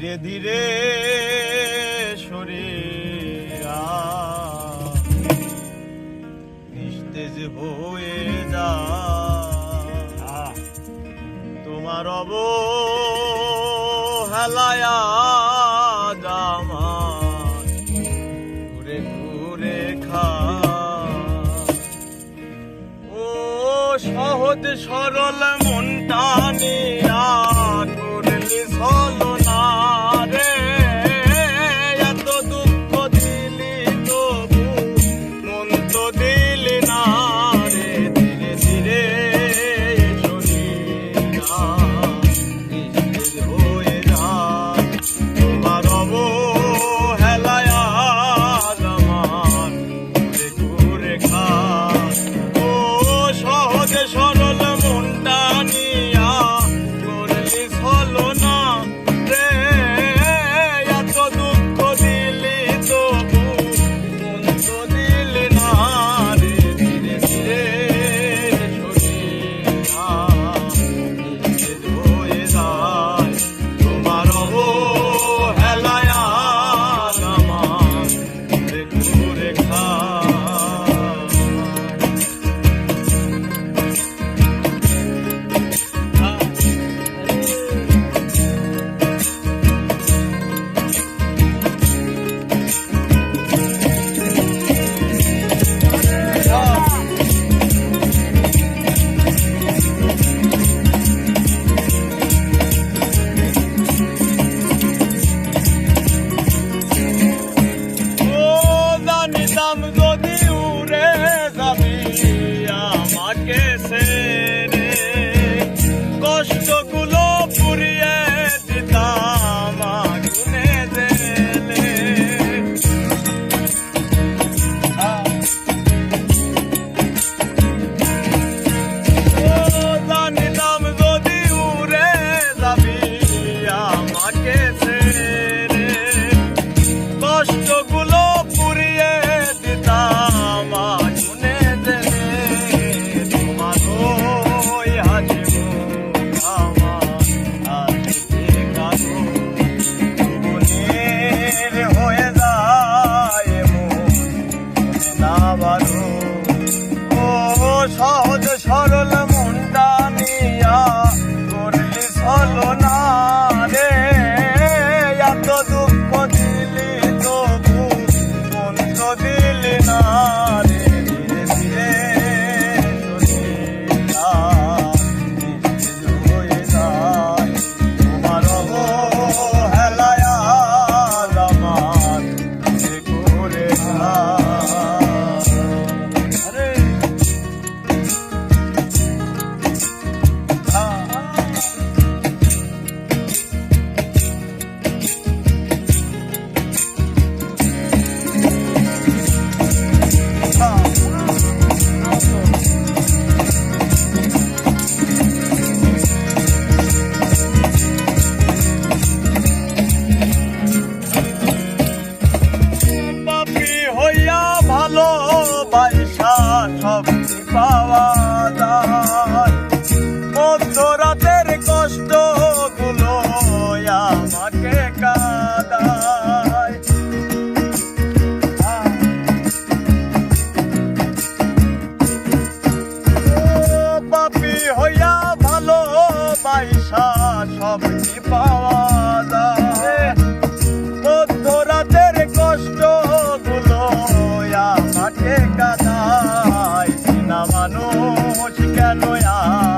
ধীরে ধীরে শরীরা নিস্তেজ হয়ে যা তোমার অব জামা ঘুরে ঘুরে ও সহজ সরল মন টানিয়া করলি সলো আবারও সব কি পাওয়া যায়। মধ্যরাতের কষ্টগুলো আমাকে কাদায়। না মানুষ কেন আ